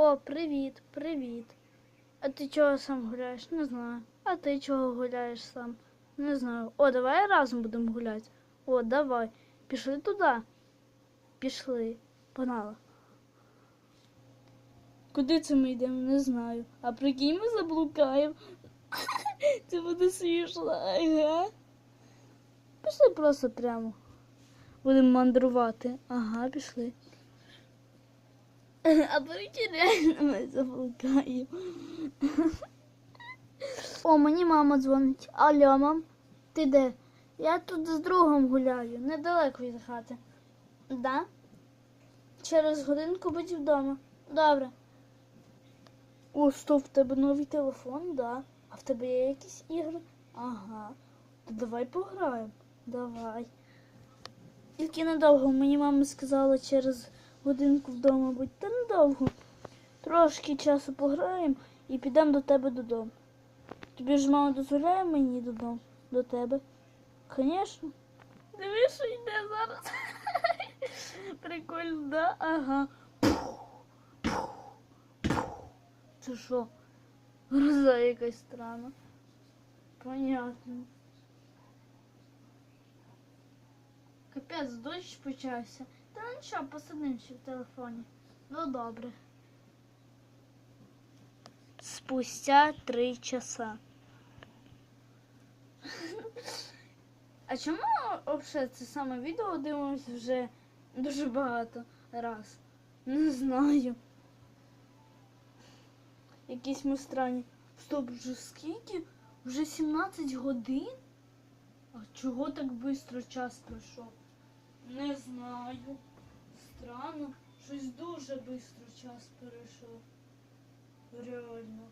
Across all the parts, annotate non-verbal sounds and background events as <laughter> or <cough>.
О, привіт, привіт. А ти чого сам гуляєш? Не знаю. А ти чого гуляєш сам? Не знаю. О, давай разом будемо гуляти. О, давай. Пішли туди. Пішли. Погнали. Куди це ми йдемо? Не знаю. А прикинь, ми заблукаємо. <laughs> Це буде смішно, ага. Пішли просто прямо. Будемо мандрувати. Ага, пішли. А прикинь, реально ми заблукаємо. О, мені мама дзвонить. Алло, мам, ти де? Я тут з другом гуляю, недалеко від хати. Да? Через годинку будь вдома. Добре. О, стоп, в тебе новий телефон, да. А в тебе є якісь ігри? Ага. То давай пограємо. Давай. Тільки недовго. Мені мама сказала через годинку вдома будь. Та недовго. Трошки часу пограємо і підемо до тебе додому. Тобі ж мама дозволяє мені додому до тебе? Звісно. Дивись, що йде зараз. <laughs> Прикольно, да? Ага. Це що? Гроза якась странна. Понятно. Капець, дощ почався. Та нічого, посидим ще в телефоні. Ну добре. Спустя три часа. А чому взагалі це саме відео дивимося вже дуже багато раз? Не знаю. Якісь ми странні. Стоп, вже скільки? Вже 17 годин? А чого так швидко час пройшов? Не знаю. Странно. Щось дуже швидко час перейшов. Реально.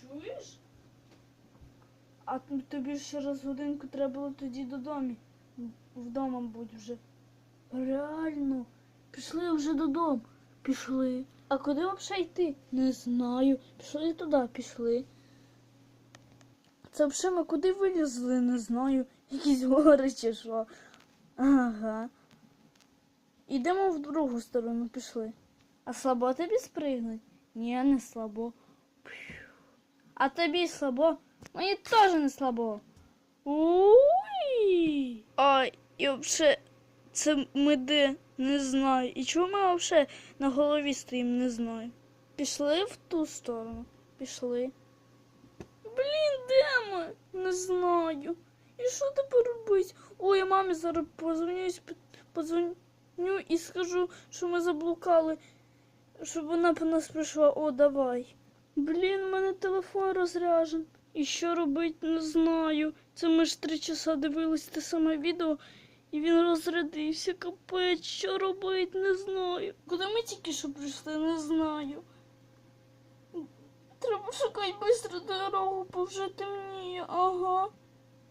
Чуєш? А тобі ще раз годинку треба було тоді додому. Вдома будь вже. Реально. Пішли вже додому. Пішли. А куди взагалі йти? Не знаю. Пішли туди, пішли. Це взагалі ми куди вилізли, не знаю. Якісь гори чи що. Ага. Ідемо в другу сторону, пішли. А слабо тобі спригнуть? Ні, не слабо. А тобі слабо? Мені теж не слабо. Уй! Ай, і взагалі, це ми де? Не знаю. І чому ми взагалі на голові стоїмо, не знаю. Пішли в ту сторону. Пішли. Блін, де ми? Не знаю. І що тепер робити? Ой, я мамі зараз позвоню, позвоню і скажу, що ми заблукали, щоб вона по нас прийшла. О, давай. Блін, у мене телефон розряжен. І що робити, не знаю. Це ми ж три часа дивились те саме відео, і він розрядився. Капець, що робити, не знаю. Куди ми тільки що прийшли, не знаю. Треба шукати швидко дорогу, бо вже темніє. Ага.